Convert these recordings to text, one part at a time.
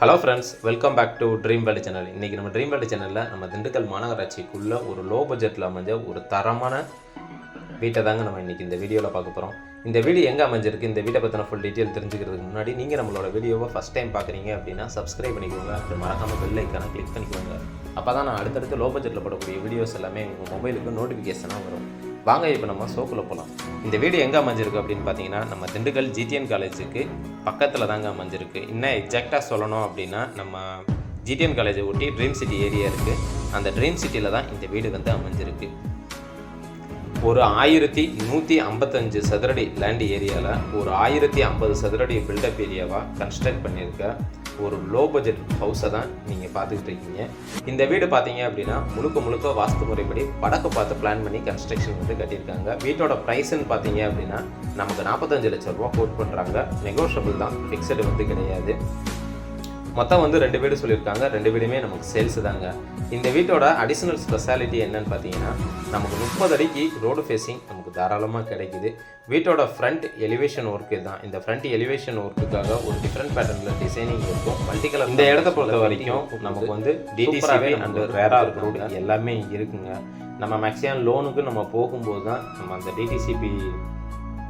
Hello friends welcome back to dream world channel இன்றைக்கி நம்ம dream world சேனலில் நம்ம திண்டுக்கல் மாநகராட்சிக்குள்ளே ஒரு லோ பட்ஜெட்டில் அமைஞ்ச ஒரு தரமான வீட்டை தாங்க நம்ம இன்றைக்கி இந்த வீடியோவில் பார்க்க போகிறோம் இந்த வீடியோ எங்கே அமைஞ்சிருக்கு? இந்த வீட்டை பற்றின ஃபுல் டீட்டெயில் தெரிஞ்சுக்கிறதுக்கு முன்னாடி நீங்கள் நம்மளோட வீடியோவை ஃபஸ்ட் டைம் பார்க்குறீங்க அப்படின்னா சப்ஸ்கிரைப் பண்ணிக்கோங்க. அது மறக்காமல் பெல் ஐக்கானை கிளிக் பண்ணிக்கோங்க. அப்போ தான் நான் அடுத்தடுத்து லோ பட்ஜெட்டில் போடக்கூடிய வீடியோஸ் எல்லாமே உங்கள் மொபைலுக்கு நோட்டிஃபிகேஷனாக வரும். வாங்க இப்போ நம்ம ஷோக்குள்ளே போகலாம் இந்த வீடு எங்கே அமைஞ்சிருக்கு அப்படின்னு பார்த்தீங்கன்னா நம்ம திண்டுக்கல் ஜிடிஎன் காலேஜுக்கு பக்கத்தில் தாங்க அமைஞ்சிருக்கு. இன்னும் எக்ஸாக்டாக சொல்லணும் அப்படின்னா நம்ம ஜிடிஎன் காலேஜை ஒட்டி ட்ரீம் சிட்டி ஏரியா இருக்குது அந்த ட்ரீம் சிட்டியில் தான் இந்த வீடு வந்து அமைஞ்சிருக்கு. ஒரு ஆயிரத்தி நூற்றி ஐம்பத்தஞ்சு சதுரடி லேண்ட் ஏரியாவில் ஒரு ஆயிரத்தி ஐம்பது சதுரடி பில்டப் ஏரியாவாக கன்ஸ்ட்ரக்ட் பண்ணியிருக்க ஒரு லோ பட்ஜெட் ஹவுஸை தான் நீங்கள் பார்த்துக்கிட்டு இருக்கீங்க. இந்த வீடு பார்த்தீங்க அப்படின்னா முழுக்க முழுக்க வாஸ்து முறைப்படி படக்கை பார்த்து பிளான் பண்ணி கன்ஸ்ட்ரக்ஷன் வந்து கட்டியிருக்காங்க. வீட்டோட ப்ரைஸ்ன்னு பார்த்தீங்க அப்படின்னா நமக்கு நாற்பத்தஞ்சு லட்ச ரூபா கோட் பண்ணுறாங்க நெகோஷியபிள் தான். ஃபிக்ஸடு வந்து கிடையாது. மொத்தம் வந்து ரெண்டு வீடு சொல்லியிருக்காங்க ரெண்டு வீடுமே நமக்கு சேல்ஸ் தாங்க. இந்த வீட்டோட அடிஷனல் ஸ்பெஷாலிட்டி என்னன்னு பார்த்தீங்கன்னா நமக்கு முப்பது அடிக்கு ரோடு ஃபேஸிங் நமக்கு தாராளமாக கிடைக்குது. வீட்டோட ஃப்ரண்ட் எலிவேஷன் ஒர்க்கு தான் இந்த ஃப்ரண்ட் எலிவேஷன் ஒர்க்குக்காக ஒரு டிஃப்ரெண்ட் பேட்டர்னில் டிசைனிங் இருக்கும். மல்டி கலர் இந்த இடத்த பொறுத்த வரைக்கும் நமக்கு வந்து டிடிசிபி அண்ட் ரேரா ரோடு எல்லாமே இருக்குங்க. நம்ம மேக்ஸிமம் லோனுக்கு நம்ம போகும்போது தான் நம்ம அந்த டிடிசிபி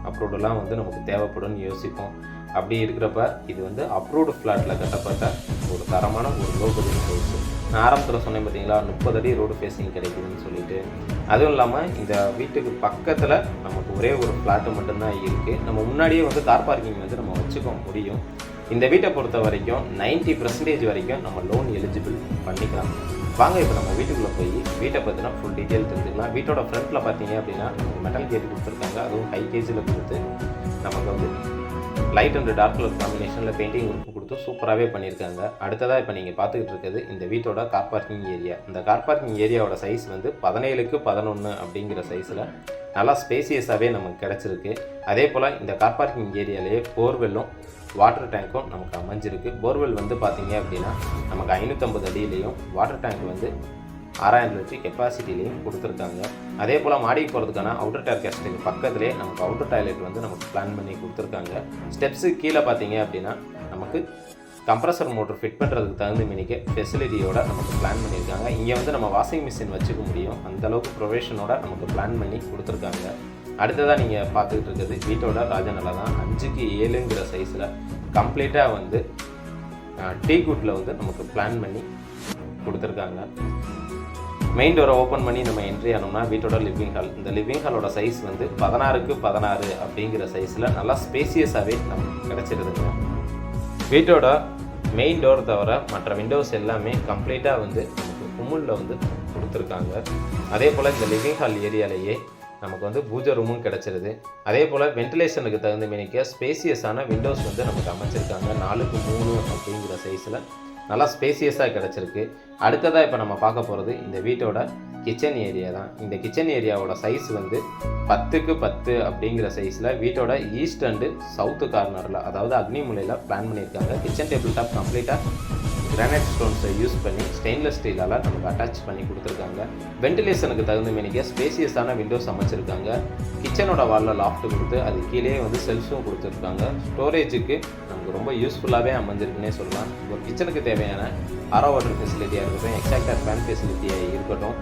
அப்ரூவ்டெல்லாம் வந்து நமக்கு தேவைப்படும்னு யோசிப்போம். அப்படி இருக்கிறப்ப இது வந்து அப்ரூவ்டு ஃப்ளாட்டில் கட்டப்பட்ட ஒரு தரமான ஒரு லோ பட்ஜெட் ஹவுஸ் நான் ஆரம்பத்தில் சொன்னேன் பார்த்தீங்களா முப்பது அடி ரோடு ஃபேஸிங் கிடைக்குதுன்னு சொல்லிட்டு. அதுவும் இல்லாமல் இந்த வீட்டுக்கு பக்கத்தில் நமக்கு ஒரே ஒரு ஃப்ளாட்டு மட்டும்தான் இருக்குது நம்ம முன்னாடியே வந்து கார் பார்க்கிங் வந்து நம்ம வச்சுக்க முடியும். இந்த வீட்டை பொறுத்த வரைக்கும் 90% பர்சன்டேஜ் வரைக்கும் நம்ம லோன் எலிஜிபிள் பண்ணிக்கலாம். வாங்க இப்போ நம்ம வீட்டுக்குள்ளே போய் வீட்டை பற்றினா ஃபுல் டீட்டெயில் தெரிஞ்சுக்கலாம். வீட்டோட ஃப்ரண்ட்டில் பார்த்தீங்க அப்படின்னா மெட்டல் கேட் கொடுத்துருக்காங்க. அதுவும் ஹை கேஜில் கொடுத்து நமக்கு வந்து லைட் அண்ட் டார்க் கலர் காம்பினேஷனில் பெயிண்டிங் ஒர்க் கொடுத்து சூப்பராகவே பண்ணியிருக்காங்க. அடுத்ததாக இப்போ நீங்கள் பார்த்துக்கிட்டு இருக்கிறது இந்த வீட்டோட கார் பார்க்கிங் ஏரியா இந்த கார் பார்க்கிங் ஏரியாவோட சைஸ் வந்து பதினேழுக்கு பதினொன்று அப்படிங்கிற சைஸில் நல்லா ஸ்பேசியஸாகவே நமக்கு கிடச்சிருக்கு. அதே போல் இந்த கார் பார்க்கிங் ஏரியாலேயே போர்வெல்லும் வாட்டர் டேங்க்கும் நமக்கு அமைஞ்சிருக்கு. போர்வெல் வந்து பார்த்தீங்க அப்படின்னா நமக்கு ஐநூற்றம்பது அடியிலையும் வாட்டர் டேங்க் வந்து ஆறாயிரம் வச்சு கெப்பாசிட்டிலையும் கொடுத்துருக்காங்க. அதே போல் மாடிக்கு போகிறதுக்கான அவுட்டர் டயர் கேஸ்டிங் பக்கத்துலேயே நமக்கு அவுட்டர் டாய்லெட் வந்து நமக்கு பிளான் பண்ணி கொடுத்துருக்காங்க. ஸ்டெப்ஸு கீழே பார்த்தீங்க அப்படின்னா நமக்கு கம்ப்ரஸர் மோட்டர் ஃபிட் பண்ணுறதுக்கு தகுந்த மினிக்க ஃபெசிலிட்டியோட நமக்கு பிளான் பண்ணியிருக்காங்க. இங்கே வந்து நம்ம வாஷிங் மிஷின் வச்சுக்க முடியும். அந்த அளவுக்கு ப்ரொவேஷனோட நமக்கு பிளான் பண்ணி கொடுத்துருக்காங்க. அடுத்ததாக நீங்கள் பார்த்துக்கிட்டு இருக்கிறது வீட்டோட ராஜநலா தான். அஞ்சுக்கு ஏழுங்கிற சைஸில் கம்ப்ளீட்டாக வந்து டீ குட்டில் வந்து நமக்கு பிளான் பண்ணி கொடுத்துருக்காங்க. மெயின் டோரை ஓப்பன் பண்ணி நம்ம என்ட்ரி ஆனோம்னா வீட்டோட லிவிங் ஹால் இந்த லிவிங் ஹாலோட சைஸ் வந்து பதினாறுக்கு பதினாறு அப்படிங்கிற சைஸில் நல்லா ஸ்பேசியஸாகவே நமக்கு கிடச்சிருதுங்க. வீட்டோட மெயின் டோர் தவிர மற்ற விண்டோஸ் எல்லாமே கம்ப்ளீட்டாக வந்து நமக்கு குமுளில் வந்து கொடுத்துருக்காங்க. அதே போல் இந்த லிவிங் ஹால் ஏரியாலேயே நமக்கு வந்து பூஜை ரூமும் கிடச்சிருது. அதே போல் வென்டிலேஷனுக்கு தகுந்த மினிக்க ஸ்பேசியஸான விண்டோஸ் வந்து நமக்கு அமைச்சிருக்காங்க. நாலுக்கு மூணு அப்படிங்கிற சைஸில் நல்லா ஸ்பேசியஸாக கிடச்சிருக்கு. அடுத்ததாக இப்போ நம்ம பார்க்க போகிறது இந்த வீட்டோட கிச்சன் ஏரியா தான். இந்த கிச்சன் ஏரியாவோட சைஸ் வந்து பத்துக்கு பத்து அப்படிங்கிற சைஸில் வீட்டோட ஈஸ்ட் அண்டு சவுத்து கார்னரில் அதாவது அக்னிமுலையில் பிளான் பண்ணியிருக்காங்க. கிச்சன் டேபிள் டாப் கம்ப்ளீட்டாக கிரானைட் ஸ்டோன்ஸை யூஸ் பண்ணி ஸ்டெயின்லெஸ் ஸ்டீலால் நமக்கு அட்டாச் பண்ணி கொடுத்துருக்காங்க. வென்டிலேஷனுக்கு தகுந்த மினிக்க ஸ்பேசியஸான விண்டோஸ் அமைச்சிருக்காங்க. கிச்சனோட வாலில் லாஃப்ட் கொடுத்து அது கீழே வந்து செல்ஃபும் கொடுத்துருக்காங்க. ஸ்டோரேஜுக்கு நமக்கு ரொம்ப யூஸ்ஃபுல்லாகவே அமைஞ்சிருக்குன்னே சொல்லலாம். ஒரு கிச்சனுக்கு தேவையான ஆரோ வாட்டர் ஃபெசிலிட்டியாக இருக்கட்டும் எக்ஸாக்டாக ஃபேன் ஃபெசிலிட்டியாக இருக்கட்டும்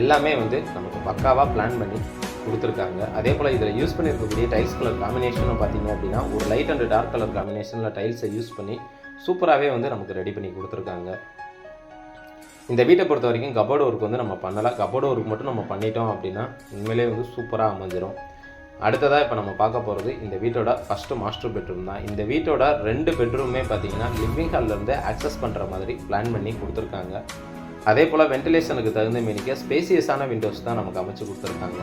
எல்லாமே வந்து நமக்கு பக்காவாக பிளான் பண்ணி கொடுத்துருக்காங்க. அதே போல் இதில் யூஸ் பண்ணியிருக்கக்கூடிய டைல்ஸ் கலர் காம்பினேஷனும் பார்த்தீங்க அப்படின்னா ஒரு லைட் அண்ட் டார்க் கலர் காம்பினேஷனில் டைல்ஸை யூஸ் பண்ணி சூப்பராகவே வந்து நமக்கு ரெடி பண்ணி கொடுத்துருக்காங்க. இந்த வீட்டை பொறுத்த வரைக்கும் கபோர்டு ஒர்க் வந்து நம்ம பண்ணலாம். கபோர்டு ஒர்க் மட்டும் நம்ம பண்ணிட்டோம் அப்படின்னா உண்மையிலே வந்து சூப்பராக அமைஞ்சிரும். அடுத்ததாக இப்போ நம்ம பார்க்க போகிறது இந்த வீட்டோட ஃபஸ்ட்டு மாஸ்டர் பெட்ரூம் தான். இந்த வீட்டோட ரெண்டு பெட்ரூமே பார்த்தீங்கன்னா லிவிங் ஹால்லேருந்து ஆக்சஸ் பண்ணுற மாதிரி பிளான் பண்ணி கொடுத்துருக்காங்க. அதே போல் வென்டிலேஷனுக்கு தகுந்த மீனிக்க ஸ்பேசியஸான விண்டோஸ் தான் நமக்கு அமைச்சு கொடுத்துருக்காங்க.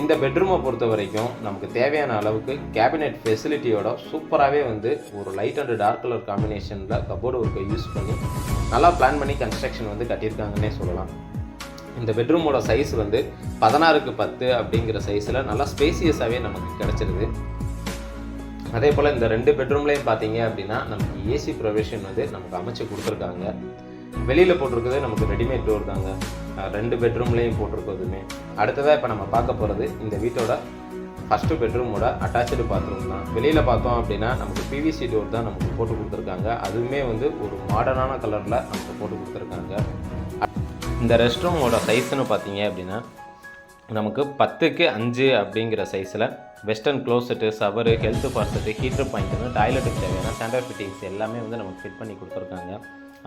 இந்த பெட்ரூமை பொறுத்த வரைக்கும் நமக்கு தேவையான அளவுக்கு கேபினெட் ஃபெசிலிட்டியோட சூப்பராகவே வந்து ஒரு லைட் அண்ட் டார்க் கலர் காம்பினேஷனில் கபோர்டு ஒர்க்கை யூஸ் பண்ணி நல்லா பிளான் பண்ணி கன்ஸ்ட்ரக்ஷன் வந்து கட்டியிருக்காங்கன்னே சொல்லலாம். இந்த பெட்ரூமோட சைஸ் வந்து பதினாறுக்கு பத்து அப்படிங்கிற சைஸில் நல்லா ஸ்பேசியஸாகவே நமக்கு கிடச்சிருது. அதே போல் இந்த ரெண்டு பெட்ரூம்லேயும் பார்த்தீங்க அப்படின்னா நமக்கு ஏசி ப்ரொவிஷன் வந்து நமக்கு அமைச்சு கொடுத்துருக்காங்க. வெளியில் போட்டிருக்கிறது நமக்கு ரெடிமேட் டோர் தாங்க. ரெண்டு பெட்ரூம்லேயும் போட்டிருக்கிறதுமே. அடுத்ததாக இப்போ நம்ம பார்க்க போகிறது இந்த வீட்டோட ஃபஸ்ட்டு பெட்ரூமோட அட்டாச்சு பாத்ரூம் தான். வெளியில் பார்த்தோம் அப்படின்னா நமக்கு பிவிசி டோர் தான் நமக்கு போட்டு கொடுத்துருக்காங்க. அதுவுமே வந்து ஒரு மாடர்னான கலரில் நமக்கு போட்டு கொடுத்துருக்காங்க. இந்த ரெஸ்ட் ரூமோட சைஸ்னு பார்த்தீங்க அப்படின்னா நமக்கு பத்துக்கு அஞ்சு அப்படிங்கிற சைஸில் western closet shower health faucet heater பாயிண்ட்டுன்னு டாய்லெட்டுக்கு தேவையான ஸ்டாண்டர்ட் ஃபிட்டிங்ஸ் எல்லாமே வந்து நமக்கு ஃபிட் பண்ணி கொடுத்துருக்காங்க.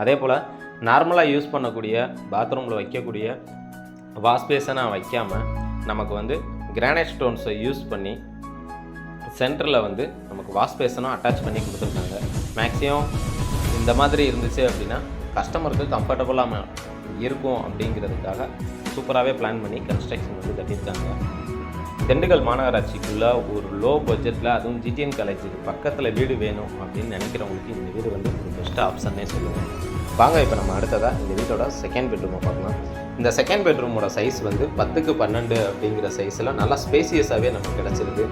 அதே போல் நார்மலாக யூஸ் பண்ணக்கூடிய பாத்ரூமில் வைக்கக்கூடிய வாஷ் பேசனாக வைக்காமல் நமக்கு வந்து கிரானைட் ஸ்டோன்ஸை யூஸ் பண்ணி சென்டரில் வந்து நமக்கு வாஷ்பேசனும் அட்டாச் பண்ணி கொடுத்துருக்காங்க. மேக்ஸிமம் இந்த மாதிரி இருந்துச்சு அப்படின்னா கஸ்டமருக்கு கம்ஃபர்டபுளாக இருக்கும் அப்படிங்கிறதுக்காக சூப்பராகவே பிளான் பண்ணி கன்ஸ்ட்ரக்ஷன் வந்து கட்டியிருக்காங்க. திண்டுக்கல் மாநகராட்சிக்குள்ளே ஒரு லோ பட்ஜெட்டில் அதுவும் ஜிடிஎன் காலேஜுக்கு பக்கத்தில் வீடு வேணும் அப்படின்னு நினைக்கிறவங்களுக்கு இந்த வீடு வந்து ஒரு பெஸ்ட் ஆப்ஷன்னே சொல்லுவேன். வாங்க இப்போ நம்ம அடுத்ததாக இந்த வீட்டோட செகண்ட் பெட்ரூமை பார்க்கலாம். இந்த செகண்ட் பெட்ரூமோட சைஸ் வந்து பத்துக்கு பன்னெண்டு அப்படிங்கிற சைஸில் நல்லா ஸ்பேசியஸாகவே நமக்கு கிடச்சிருக்கு.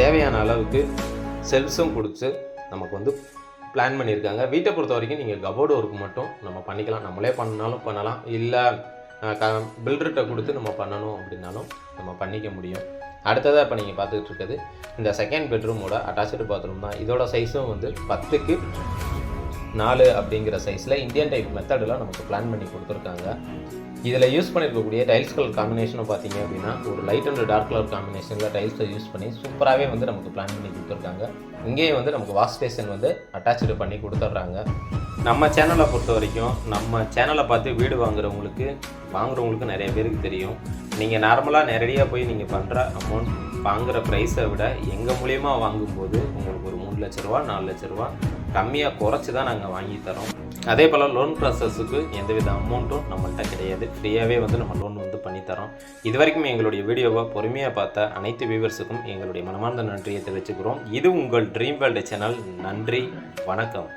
தேவையான அளவுக்கு செல்ஃப்ஸும் கொடுத்து நமக்கு வந்து பிளான் பண்ணியிருக்காங்க. வீட்டை பொறுத்த வரைக்கும் நீங்கள் கபோர்டு ஒர்க் மட்டும் நம்ம பண்ணிக்கலாம். நம்மளே பண்ணாலும் பண்ணலாம். இல்லை க பில்டர்கிட்ட கொடுத்து நம்ம பண்ணணும் அப்படின்னாலும் நம்ம பண்ணிக்க முடியும். அடுத்ததாக இப்போ நீங்கள் பார்த்துக்கிட்டு இருக்குது இந்த செகண்ட் பெட்ரூமோட அட்டாச்சு பாத்ரூம் தான். இதோட சைஸும் வந்து பத்துக்கு நாலு அப்படிங்கிற சைஸில் இந்தியன் டைப் மெத்தடில் நமக்கு பிளான் பண்ணி கொடுத்துருக்காங்க. இதில் யூஸ் பண்ணியிருக்கக்கூடிய டைல்ஸ் கலர் காம்பினேஷனும் பார்த்தீங்க அப்படின்னா ஒரு லைட் அண்ட் டார்க் கலர் காம்பினேஷனில் டைல்ஸை யூஸ் பண்ணி சூப்பராகவே வந்து நமக்கு பிளான் பண்ணி கொடுத்துருக்காங்க. இங்கேயே வந்து நமக்கு வாஷ் ஸ்டேஷன் வந்து அட்டாச்சு பண்ணி கொடுத்துட்றாங்க. நம்ம சேனலை பொறுத்த வரைக்கும் நம்ம சேனலை பார்த்து வீடு வாங்குறவங்களுக்கு வாங்குறவங்களுக்கு நிறைய பேருக்கு தெரியும். நீங்கள் நார்மலாக நேரடியாக போய் நீங்கள் பண்ணுற அமௌண்ட் வாங்குற ப்ரைஸை விட எங்கள் மூலியமாக வாங்கும்போது உங்களுக்கு ஒரு மூணு லட்ச ரூபா நாலு லட்ச ரூபா கம்மியாக குறைச்சி தான் நாங்கள் வாங்கி தரோம். அதே போல் லோன் ப்ராசஸுக்கு எந்தவித அமௌண்ட்டும் நம்மள்கிட்ட கிடையாது. ஃப்ரீயாகவே வந்து நம்ம லோன் வந்து பண்ணித்தரோம் இது வரைக்கும் எங்களுடைய வீடியோவை பொறுமையாக பார்த்த அனைத்து வியூவர்ஸுக்கும் எங்களுடைய மனமார்ந்த நன்றியை தெரிவிச்சுக்கிறோம். இது உங்கள் ட்ரீம் வேர்ல்டு சேனல் நன்றி. வணக்கம்.